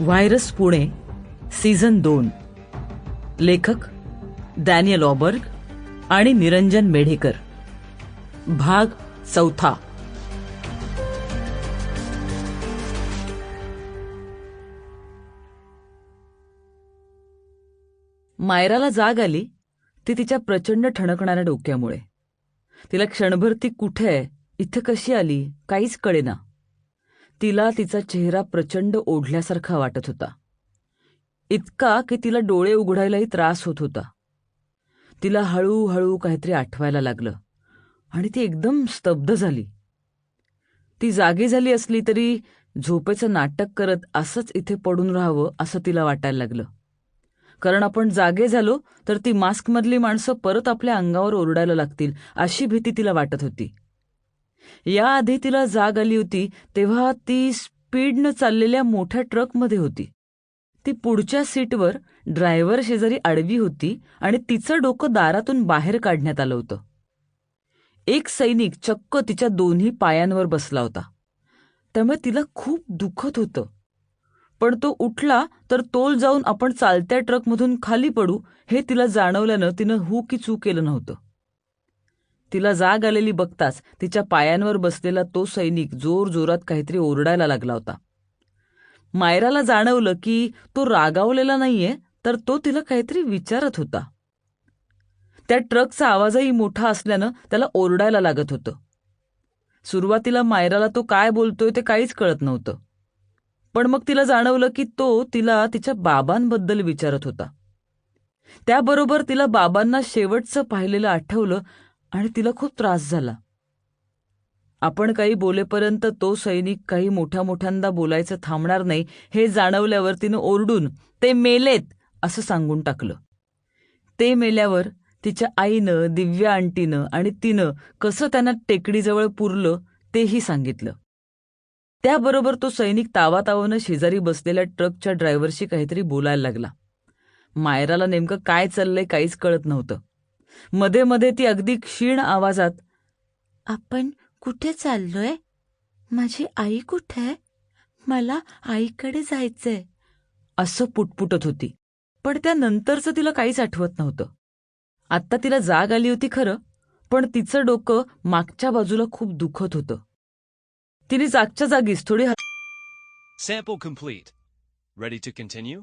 Virus Pune season दोन. लेखक Daniel ऑबर्ग आणि निरंजन मेढेकर. भाग चौथा. मायराला जाग आली ती तिच्या प्रचंड ठणकणाऱ्या डोक्यामुळे. तिला क्षणभर ती कुठे आहे इथं कशी आली काहीच कळेना. तिला तिचा चेहरा प्रचंड ओढल्यासारखा वाटत होता. इतका की तिला डोळे उघडायलाही त्रास होत होता. तिला हळूहळू काहीतरी आठवायला लागलं आणि ती एकदम स्तब्ध झाली. ती जागी झाली असली तरी झोपेचं नाटक करत असंच इथे पडून राहावं असं तिला वाटायला लागलं. कारण आपण जागे झालो तर ती मास्कमधली माणसं परत आपल्या अंगावर ओरडायला लागतील अशी भीती तिला वाटत होती. याआधी तिला जाग आली होती तेव्हा ती स्पीडनं चाललेल्या मोठ्या ट्रकमध्ये होती. ती पुढच्या सीटवर ड्रायव्हर शेजारी आडवी होती आणि तिचं डोकं दारातून बाहेर काढण्यात आलं होतं. एक सैनिक चक्क तिच्या दोन्ही पायांवर बसला होता. त्यामुळे तिला खूप दुखत होतं. पण तो उठला तर तोल जाऊन आपण चालत्या ट्रकमधून खाली पडू हे तिला जाणवल्यानं तिनं हू की चू केलं नव्हतं. तिला जाग आलेली बघताच तिच्या पायांवर बसलेला तो सैनिक जोर जोरात काहीतरी ओरडायला लागला होता. मायराला जाणवलं की तो रागावलेला नाहीये तर तो तिला काहीतरी विचारत होता. त्या ट्रकचा आवाजही मोठा असल्यानं त्याला ओरडायला लागत होतं. सुरुवातीला मायराला तो काय बोलतोय ते काहीच कळत नव्हतं. पण मग तिला जाणवलं की तो तिला तिच्या बाबांबद्दल विचारत होता. त्याबरोबर तिला बाबांना शेवटचं पाहिलेलं आठवलं आणि तिला खूप त्रास झाला. आपण काही बोलेपर्यंत तो सैनिक काही मोठ्या मोठ्यांदा बोलायचं थांबणार नाही हे जाणवल्यावर तिनं ओरडून ते मेलेत असं सांगून टाकलं. ते मेल्यावर तिच्या आईनं दिव्या आंटीनं आणि तिनं कसं त्यांना टेकडीजवळ पुरलं तेही सांगितलं. त्याबरोबर तो सैनिक तावातावानं शेजारी बसलेल्या ट्रकच्या ड्रायव्हरशी काहीतरी बोलायला लागला. मायराला नेमकं काय चाललंय काहीच कळत नव्हतं. मध्ये मध्ये ती अगदी क्षीण आवाजात आपण कुठे चाललोय? माझी आई कुठे? आहे मला आईकडे जायचंय. असं पुटपुटत होती. पण त्यानंतरचं तिला काहीच आठवत नव्हतं. आत्ता तिला जाग आली होती खरं पण तिचं डोकं मागच्या बाजूला खूप दुखत होतं. तिने जागच्या जागीच थोडी Sample complete. Ready to continue?